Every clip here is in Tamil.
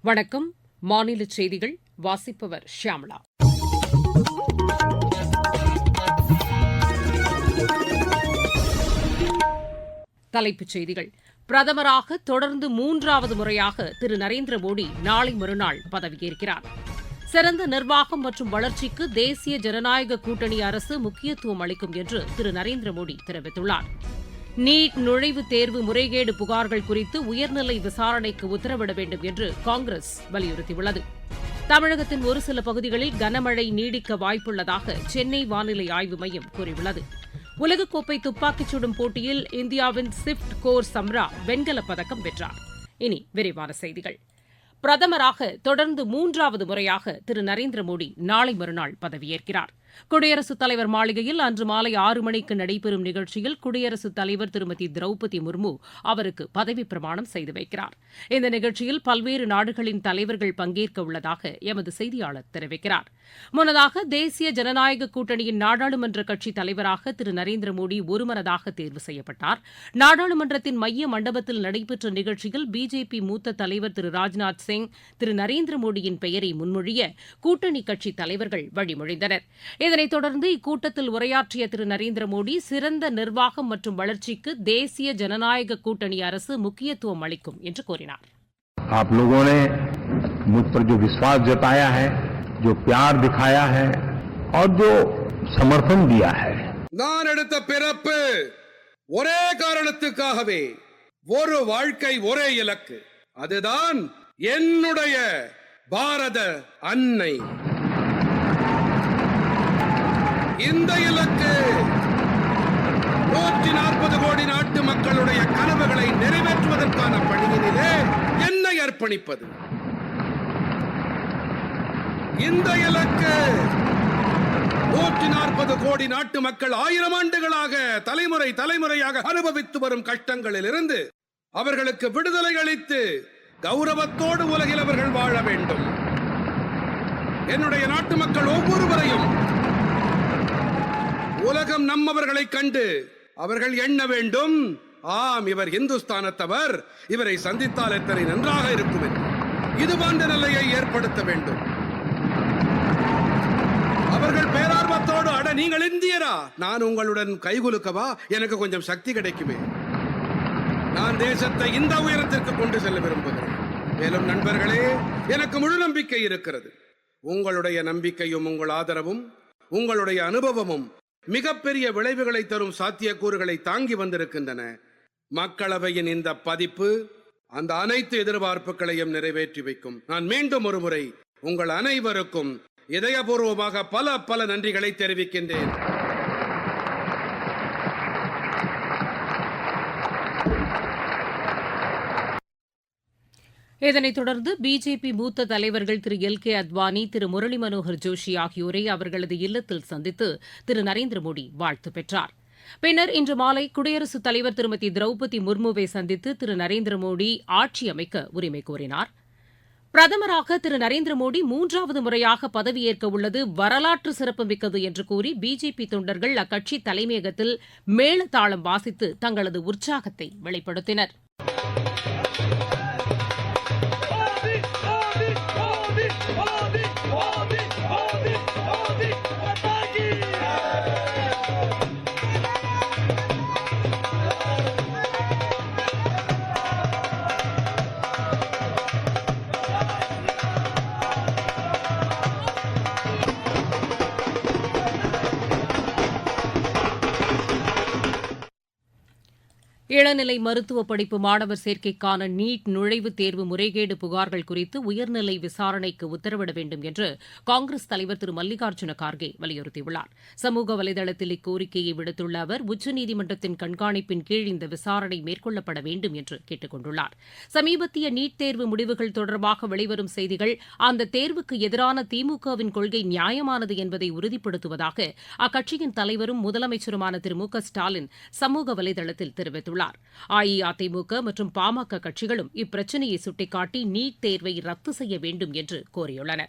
வணக்கம். மாநில செய்திகள் வாசிப்பவர் ஷியாமளா தலைப்புச் செய்திகள். பிரதமராக தொடர்ந்து மூன்றாவது முறையாக திரு. நரேந்திர மோடி நாளை மறுநாள் பதவியேற்கிறார். சிறந்த நிர்வாகம் மற்றும் வளர்ச்சிக்கு தேசிய ஜனநாயக கூட்டணி அரசு முக்கியத்துவம் அளிக்கும் என்று திரு. நரேந்திர மோடி தெரிவித்துள்ளார். நீட் நுழைவுத் தேர்வு முறைகேடு புகார்கள் குறித்து உயர்நிலை விசாரணைக்கு உத்தரவிட வேண்டும் என்று காங்கிரஸ் வலியுறுத்தியுள்ளது. தமிழகத்தின் ஒரு சில பகுதிகளில் கனமழை நீடிக்க வாய்ப்புள்ளதாக சென்னை வானிலை ஆய்வு மையம் கூறியுள்ளது. உலகக்கோப்பை துப்பாக்கிச் சுடும் போட்டியில் இந்தியாவின் ஸ்விப்ட் கோர் சம்ரா வெண்கலப் பதக்கம் வென்றார். இனி விரிவான செய்திகள். பிரதமராக தொடர்ந்து மூன்றாவது முறையாக திரு நரேந்திர மோடி நாளை மறுநாள் பதவியேற்கிறார். குடியரசுத் தலைவர் மாளிகையில் அன்று மாலை ஆறு மணிக்கு நடைபெறும் நிகழ்ச்சியில் குடியரசுத் தலைவர் திருமதி திரௌபதி முர்மு அவருக்கு பதவிப் பிரமாணம் செய்து வைக்கிறார். இந்த நிகழ்ச்சியில் பல்வேறு நாடுகளின் தலைவர்கள் பங்கேற்க உள்ளதாக எமது செய்தியாளர் தெரிவிக்கிறார். முன்னதாக தேசிய ஜனநாயக கூட்டணியின் நாடாளுமன்ற கட்சித் தலைவராக திரு நரேந்திர மோடி ஒருமனதாக தேர்வு செய்யப்பட்டார். நாடாளுமன்றத்தின் மைய மண்டபத்தில் நடைபெற்ற நிகழ்ச்சியில் பிஜேபி மூத்த தலைவர் திரு ராஜ்நாத் சிங் திரு நரேந்திர மோடியின் பெயரை முன்மொழிய கூட்டணி கட்சித் தலைவர்கள் வழிமொழிந்தனர். இதனைத் தொடர்ந்து இக்கூட்டத்தில் உரையாற்றிய திரு நரேந்திர மோடி சிறந்த நிர்வாகம் மற்றும் வளர்ச்சிக்கு தேசிய ஜனநாயக கூட்டணி அரசு முக்கியத்துவம் அளிக்கும் என்று கூறினார் आप लोगों ने मुझ पर जो विश्वास जताया है जो प्यार दिखाया है और जो समर्थन दिया है நான் எடுத்த பிறப்பு ஒரே காரணத்துக்காகவே ஒரு வாழ்க்கை ஒரே இலக்கு அதுதான் என்னுடைய பாரத அன்னை இந்த இலக்கு. நூற்றி நாற்பது கோடி நாட்டு மக்களுடைய கனவுகளை நிறைவேற்றுவதற்கான பணியினிலே என்னை அர்ப்பணிப்பது. இந்த இலக்கு நூற்றி நாற்பது கோடி நாட்டு மக்கள் ஆயிரம் ஆண்டுகளாக தலைமுறை தலைமுறையாக அனுபவித்து வரும் கஷ்டங்களில் இருந்து அவர்களுக்கு விடுதலை அளித்து கௌரவத்தோடு உலகில் அவர்கள் வாழ வேண்டும். என்னுடைய நாட்டு மக்கள் ஒவ்வொருவரையும் உலகம் நம்மவர்களை கண்டு அவர்கள் எண்ண வேண்டும். ஆம் இவர் இந்துஸ்தானத்தவர். இவரை சந்தித்தால் எத்தனை நன்றாக இருக்கும் என்று. இது போன்ற நிலையை ஏற்படுத்த வேண்டும். அவர்கள் பேரார்வத்தோடு அட நீங்கள் இந்தியரா? நான் உங்களுடன் கைகுலுக்கவா? எனக்கு கொஞ்சம் சக்தி கிடைக்குமே. நான் தேசத்தை இந்த உயரத்திற்கு கொண்டு செல்ல விரும்புகிறேன். மேலும் நண்பர்களே எனக்கு முழு நம்பிக்கை இருக்கிறது. உங்களுடைய நம்பிக்கையும் உங்கள் ஆதரவும் உங்களுடைய அனுபவமும் மிகப்பெரிய விளைவுகளை தரும் சாத்தியக்கூறுகளை தாங்கி வந்திருக்கின்றன. மக்களவையின் இந்த பதிப்பு அந்த அனைத்து எதிர்பார்ப்புகளையும் நிறைவேற்றி வைக்கும். நான் மீண்டும் ஒரு முறை உங்கள் அனைவருக்கும் இதயபூர்வமாக பல பல நன்றிகளை தெரிவிக்கின்றேன். இதனைத் தொடர்ந்து பிஜேபி மூத்த தலைவர்கள் திரு எல் கே அத்வானி திரு முரளி மனோகர் ஜோஷி ஆகியோரை அவர்களது இல்லத்தில் சந்தித்து திரு நரேந்திர மோடி வாழ்த்து பெற்றார். பின்னர் இன்று மாலை குடியரசுத் தலைவர் திருமதி திரௌபதி முர்முவை சந்தித்து திரு நரேந்திர மோடி ஆட்சி அமைக்க உரிமை கோரினார். பிரதமராக திரு நரேந்திர மோடி மூன்றாவது முறையாக பதவியேற்க உள்ளது வரலாற்று சிறப்புமிக்கது என்று கூறி பிஜேபி தொண்டர்கள் அக்கட்சி தலைமையகத்தில் மேளதாளம் வாசித்து தங்களது உற்சாகத்தை வெளிப்படுத்தினர். இளநிலை மருத்துவ படிப்பு மாணவர் சேர்க்கைக்கான நீட் நுழைவுத் தேர்வு முறைகேடு புகார்கள் குறித்து உயர்நிலை விசாரணைக்கு உத்தரவிட வேண்டும் என்று காங்கிரஸ் தலைவர் திரு மல்லிகார்ஜுன கார்கே வலியுறுத்தியுள்ளார். சமூக வலைதளத்தில் இக்கோரிக்கையை விடுத்துள்ள அவர் உச்சநீதிமன்றத்தின் கண்காணிப்பின் கீழ் இந்த விசாரணை மேற்கொள்ளப்பட வேண்டும் என்று கேட்டுக் கொண்டுள்ளார். சமீபத்திய நீட் தேர்வு முடிவுகள் தொடர்பாக வெளிவரும் செய்திகள் அந்த தேர்வுக்கு எதிரான திமுகவின் கொள்கை நியாயமானது என்பதை உறுதிப்படுத்துவதாக அக்கட்சியின் தலைவரும் முதலமைச்சருமான திரு மு க ஸ்டாலின் சமூக வலைதளத்தில் தெரிவித்துள்ளார். அஇஅதிமுக மற்றும் பாமக கட்சிகளும் இப்பிரச்சினையை சுட்டிக்காட்டி நீட் தேர்வை ரத்து செய்ய வேண்டும் என்று கோரியுள்ளனர்.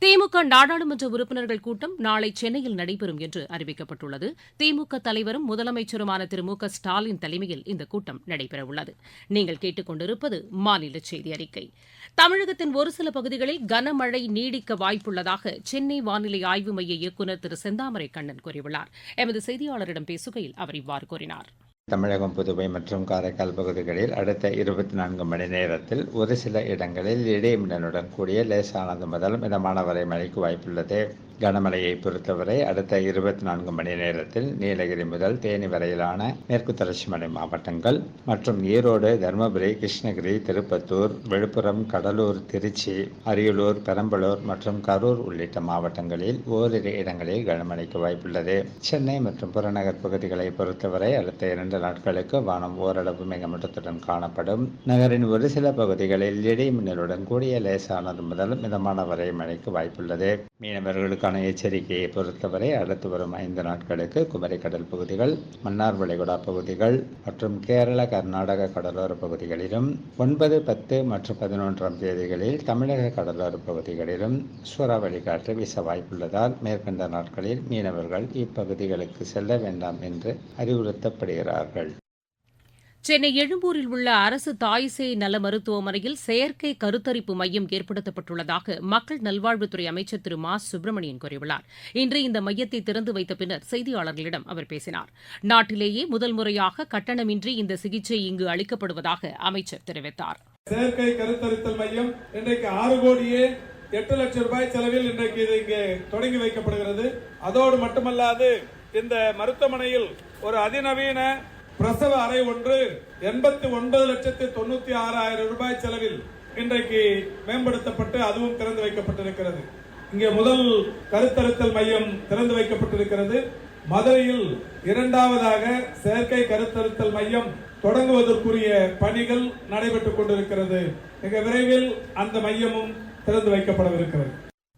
திமுக நாடாளுமன்ற உறுப்பினர்கள் கூட்டம் நாளை சென்னையில் நடைபெறும் என்று அறிவிக்கப்பட்டுள்ளது. திமுக தலைவரும் முதலமைச்சருமான திரு. மு. க. ஸ்டாலின் தலைமையில் இந்த கூட்டம் நடைபெறவுள்ளது. நீங்கள் கேட்டுக் கொண்டிருப்பது மாநில செய்தி அறிக்கை. தமிழகத்தின் ஒரு சில பகுதிகளில் கனமழை நீடிக்க வாய்ப்புள்ளதாக சென்னை வானிலை ஆய்வு மைய இயக்குநர் திரு. செந்தாமரை கண்ணன் கூறியுள்ளார். எமது செய்தியாளரிடம் பேசுகையில் அவர் இவ்வாறு கூறினார். தமிழகம் புதுவை மற்றும் காரைக்கால் பகுதிகளில் அடுத்த இருபத்தி நான்கு மணி நேரத்தில் ஒரு சில இடங்களில் இடைமின்னலுடன் கூடிய லேசானது முதல் மிதமான வரை மழைக்கு வாய்ப்புள்ளது. கனமழையை பொறுத்தவரை அடுத்த இருபத்தி நான்கு மணி நேரத்தில் நீலகிரி முதல் தேனி வரையிலான மேற்கு தொடர்ச்சி மலை மாவட்டங்கள் மற்றும் ஈரோடு தருமபுரி கிருஷ்ணகிரி திருப்பத்தூர் விழுப்புரம் கடலூர் திருச்சி அரியலூர் பெரம்பலூர் மற்றும் கரூர் உள்ளிட்ட மாவட்டங்களில் ஓரிரு இடங்களில் கனமழைக்கு வாய்ப்புள்ளது. சென்னை மற்றும் புறநகர் பகுதிகளை பொறுத்தவரை அடுத்த இரண்டு நாட்களுக்கு வானம் ஓரளவு மேகமூட்டத்துடன் காணப்படும். நகரின் ஒரு சில பகுதிகளில் இடி மின்னலுடன் கூடிய லேசானது முதல் மிதமான வரை மழைக்கு வாய்ப்புள்ளது. மீனவர்களுக்கான எச்சரிக்கையை பொறுத்தவரை அடுத்து வரும் ஐந்து நாட்களுக்கு குமரி கடல் பகுதிகள் மன்னார் வளைகுடா பகுதிகள் மற்றும் கேரள கர்நாடக கடலோர பகுதிகளிலும் ஒன்பது பத்து மற்றும் பதினொன்றாம் தேதிகளில் தமிழக கடலோர பகுதிகளிலும் சூறாவளி காற்று வீச வாய்ப்புள்ளதால் மேற்கண்ட நாட்களில் மீனவர்கள் இப்பகுதிகளுக்கு செல்ல வேண்டாம் என்று அறிவுறுத்தப்படுகிறார்கள். சென்னை எழும்பூரில் உள்ள அரசு தாய்சேய் நல மருத்துவமனையில் செயற்கை கருத்தரிப்பு மையம் ஏற்படுத்தப்பட்டுள்ளதாக மக்கள் நல்வாழ்வுத்துறை அமைச்சர் திரு மா. சுப்பிரமணியன் கூறியுள்ளார். இன்று இந்த மையத்தை திறந்து வைத்த பின்னர் செய்தியாளர்களிடம் அவர் பேசினார். நாட்டிலேயே முதல் முறையாக கட்டணமின்றி இந்த சிகிச்சை இங்கு அளிக்கப்படுவதாக அமைச்சர் தெரிவித்தார். செயற்கை கருத்தரித்தல் மையம் இன்றைக்கு ஆறு கோடியே எட்டு லட்சம் ரூபாய் செலவில் இன்றைக்கு இது இங்கே தொடங்கி வைக்கப்படுகிறது. அதோடு மட்டுமல்லாது இந்த மருத்துவமனையில் ஒரு அதிநவீன பிரசவ அறை ஒன்று எண்பத்தி ஒன்பது லட்சத்து தொண்ணூத்தி ஆறாயிரம் ரூபாய் செலவில் இன்றைக்கு மேம்படுத்தப்பட்டு அதுவும் திறந்து வைக்கப்பட்டிருக்கிறது. இங்கே முதல் கருத்தருத்தல் மையம் திறந்து வைக்கப்பட்டிருக்கிறது. மதுரையில் இரண்டாவதாக செயற்கை கருத்தருத்தல் மையம் தொடங்குவதற்குரிய பணிகள் நடைபெற்றுக் கொண்டிருக்கிறது. மிக விரைவில் அந்த மையமும் திறந்து வைக்கப்படவிருக்கிறது.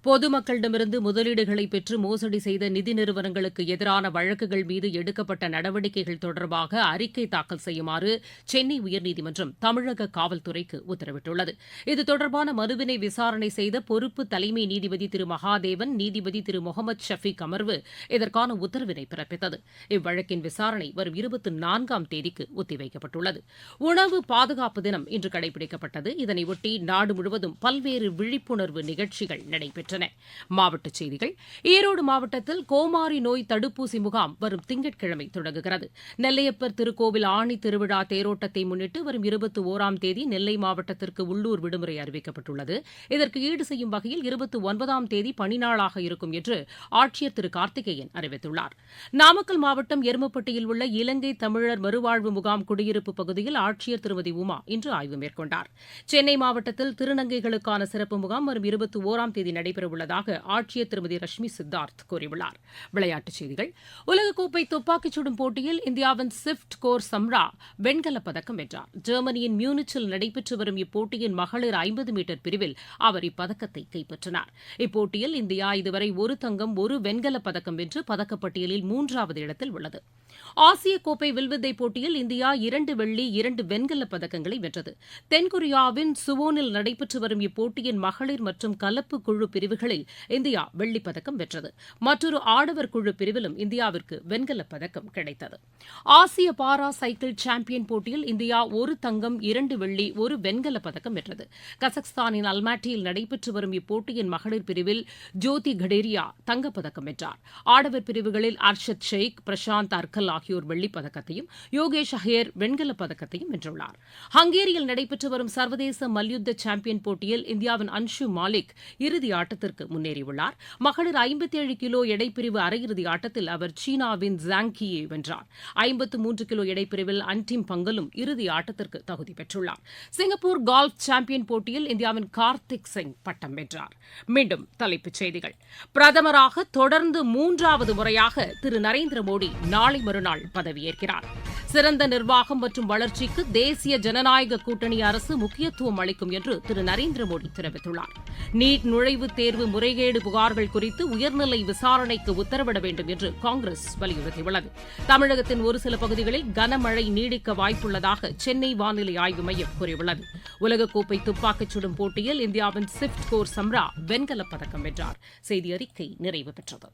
பொதுமக்களிடமிருந்து முதலீடுகளை பெற்று மோசடி செய்த நிதி நிறுவனங்களுக்கு எதிரான வழக்குகள் மீது எடுக்கப்பட்ட நடவடிக்கைகள் தொடர்பாக அறிக்கை தாக்கல் செய்யுமாறு சென்னை உயர்நீதிமன்றம் தமிழக காவல்துறைக்கு உத்தரவிட்டுள்ளது. இது தொடர்பான மனுவினை விசாரணை செய்த பொறுப்பு தலைமை நீதிபதி திரு மகாதேவன் நீதிபதி திரு முகமது ஷஃபீக் அமர்வு இதற்கான உத்தரவினை பிறப்பித்தது. இவ்வழக்கின் விசாரணை வரும் இருபத்தி நான்காம் தேதிக்கு ஒத்திவைக்கப்பட்டுள்ளது. உணவு பாதுகாப்பு தினம் இன்று கடைபிடிக்கப்பட்டது. இதனையொட்டி நாடு முழுவதும் பல்வேறு விழிப்புணர்வு நிகழ்ச்சிகள் நடைபெற்றன மாவட்டச் செய்திகள் ஈரோடு மாவட்டத்தில் கோமாரி நோய் தடுப்பூசி முகாம் வரும் திங்கட்கிழமை தொடங்குகிறது. நெல்லையப்பர் திருக்கோவில் ஆணி திருவிழா தேரோட்டத்தை முன்னிட்டு வரும் இருபத்தி ஓராம் தேதி நெல்லை மாவட்டத்திற்கு உள்ளூர் விடுமுறை அறிவிக்கப்பட்டுள்ளது. இதற்கு ஈடு செய்யும் வகையில் இருபத்தி ஒன்பதாம் தேதி பணிநாளாக இருக்கும் என்று ஆட்சியர் திரு கார்த்திகேயன் அறிவித்துள்ளார். நாமக்கல் மாவட்டம் எருமப்பட்டியில் உள்ள இலங்கை தமிழர் மறுவாழ்வு முகாம் குடியிருப்பு பகுதியில் ஆட்சியர் திருமதி உமா இன்று ஆய்வு மேற்கொண்டார். சென்னை மாவட்டத்தில் திருநங்கைகளுக்கான சிறப்பு முகாம் வரும் இருபத்தி ஓராம் தேதி நடைபெறவுள்ளதாக ஆட்சியர் திருமதி ரஷ்மி சித்தார்த் கூறியுள்ளார். விளையாட்டுச் செய்திகள். உலகக்கோப்பை துப்பாக்கிச் சுடும் போட்டியில் இந்தியாவின் சிப்ட் கோர் சம்ரா வெண்கலப் பதக்கம் வென்றார். ஜெர்மனியின் மியூனிச்சில் நடைபெற்று வரும் இப்போட்டியின் மகளிர் ஐம்பது மீட்டர் பிரிவில் அவர் இப்பதக்கத்தை கைப்பற்றினார். இப்போட்டியில் இந்தியா இதுவரை ஒரு தங்கம் ஒரு வெண்கலப் பதக்கம் வென்று பதக்கப்பட்டியலில் மூன்றாவது இடத்தில் உள்ளது. ஆசிய கோப்பை வில்வித்தை போட்டியில் இந்தியா இரண்டு வெள்ளி இரண்டு வெண்கலப் பதக்கங்களை வென்றது. தென்கொரியாவின் சுவோனில் நடைபெற்று வரும் இப்போட்டியின் மகளிர் மற்றும் கலப்பு குழு பிரிவுகளில் இந்தியா வெள்ளிப் பதக்கம் வென்றது. மற்றொரு ஆடவர் குழு பிரிவிலும் இந்தியாவிற்கு வெண்கலப் பதக்கம் கிடைத்தது. ஆசிய பாரா சைக்கிள் சாம்பியன் போட்டியில் இந்தியா ஒரு தங்கம் இரண்டு வெள்ளி ஒரு வெண்கலப் பதக்கம் வென்றது. கசக்ஸ்தானின் அல்மாட்டியில் நடைபெற்று வரும் இப்போட்டியின் மகளிர் பிரிவில் ஜோதி கடேரியா தங்கப்பதக்கம் வென்றார். ஆடவர் பிரிவுகளில் அர்ஷத் ஷேக் பிரசாந்த் அர்கலா ஆகியோர் வெள்ளிப் பதக்கத்தையும் யோகேஷ் அஹேர் வெண்கலப் பதக்கத்தையும் வென்றுள்ளார். ஹங்கேரியில் நடைபெற்று வரும் சர்வதேச மல்யுத்த சாம்பியன் போட்டியில் இந்தியாவின் அன்ஷு மாலிக் இறுதி ஆட்டத்திற்கு முன்னேறியுள்ளார். மகளிர் ஐம்பத்தேழு கிலோ எடைப்பிரிவு அரையிறுதி ஆட்டத்தில் அவர் சீனாவின் ஜாங்கியை வென்றார். ஐம்பத்து மூன்று கிலோ எடைப்பிரிவில் அன்டிம் பங்கலும் இறுதி ஆட்டத்திற்கு தகுதி பெற்றுள்ளார். சிங்கப்பூர் கால்ஃப் சாம்பியன் போட்டியில் இந்தியாவின் கார்த்திக் சிங் பட்டம் வென்றார். மீண்டும் தலைப்புச் செய்திகள். பிரதமராக தொடர்ந்து மூன்றாவது முறையாக திரு நரேந்திர மோடி நாளை மறுநாள் மறுநாள் பதவியேற்கிறார். சிறந்த நிர்வாகம் மற்றும் வளர்ச்சிக்கு தேசிய ஜனநாயக கூட்டணி அரசு முக்கியத்துவம் அளிக்கும் என்று திரு நரேந்திர மோடி தெரிவித்துள்ளார். நீட் நுழைவுத் தேர்வு முறைகேடு புகார்கள் குறித்து உயர்நிலை விசாரணைக்கு உத்தரவிட வேண்டும் என்று காங்கிரஸ் வலியுறுத்தியுள்ளது. தமிழகத்தின் ஒரு சில பகுதிகளில் கனமழை நீடிக்க வாய்ப்புள்ளதாக சென்னை வானிலை ஆய்வு மையம் கூறியுள்ளது. உலகக்கோப்பை துப்பாக்கிச் சுடும் போட்டியில் இந்தியாவின் சிப்ட் கோர் சம்ரா வெண்கலப் பதக்கம் வென்றார். செய்தி அறிக்கை நிறைவு பெற்றது.